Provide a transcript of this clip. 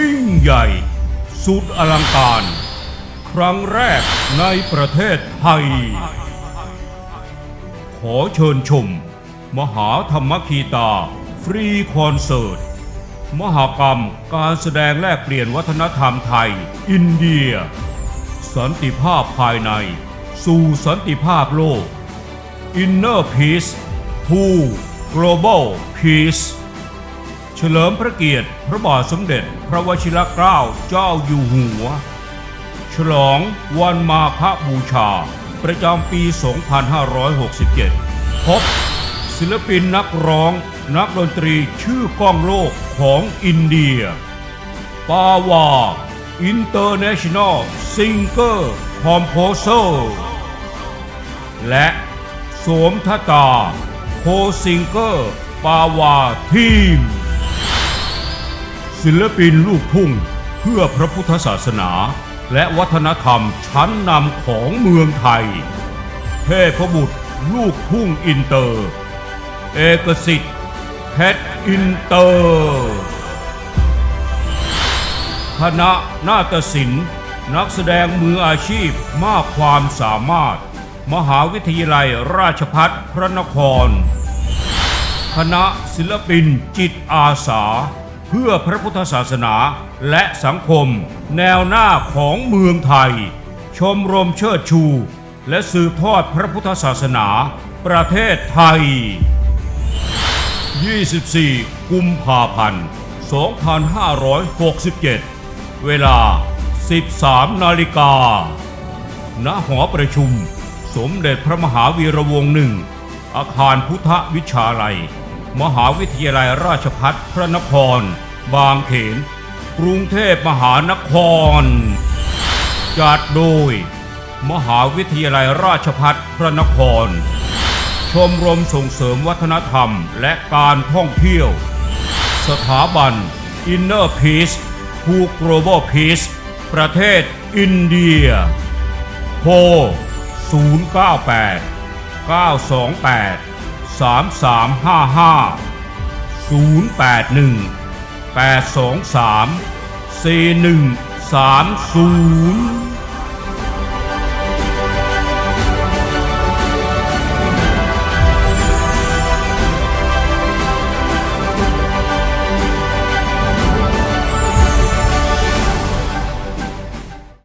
ยิ่งใหญ่ สุดอลังการ ครั้งแรกในประเทศไทย ขอเชิญชม มหาธรรมคีตา ฟรีคอนเสิร์ต มหากรรมการแสดงแลกเปลี่ยนวัฒนธรรมไทย อินเดีย สันติภาพภายใน สู่สันติภาพโลก Inner Peace to Global Peace เฉลิมพระเกียรติพระบาทสมเด็จ พระวชิรเกล้าเจ้าอยู่หัว ฉลองวันมาฆบูชา ประจำปี 2567 พบ ศิลปินนักร้องนักดนตรีชื่อก้องโลกของอินเดีย ปาวา International Singer Composer และโสมทตาโคซิงเกอร์ ปาวาทีม ศิลปินลูกทุ่ง เพื่อพระพุทธศาสนา และวัฒนธรรมชั้นนำของเมืองไทย เทพบุตรลูกทุ่งอินเตอร์ เอกสิทธิ์เพชรอินเตอร์คณะนาฏศิลป์ นักแสดงมืออาชีพมากความสามารถ มหาวิทยาลัยราชพัฒพระนคร คณะศิลปินจิตอาสา เพื่อพระพุทธศาสนาและสังคม แนวหน้าของเมืองไทย ชมรมเชิดชู และสืบทอดพระพุทธศาสนา ประเทศไทย 24 กุมภาพันธ์ 2567 เวลา 13 นาฬิกา ณ หอประชุม สมเด็จพระมหาวีระวงศ์หนึ่ง อาคารพุทธวิชาลัย มหาวิทยาลัยราชพัฒพระนคร บางเขน กรุงเทพมหานคร จัดโดย มหาวิทยาลัยราชพัฒพระนคร ชมรมส่งเสริมวัฒนธรรมและการท่องเที่ยว สถาบัน Inner Peace to Global Peace ประเทศอินเดีย โทร 098 928 3355 081 823 4130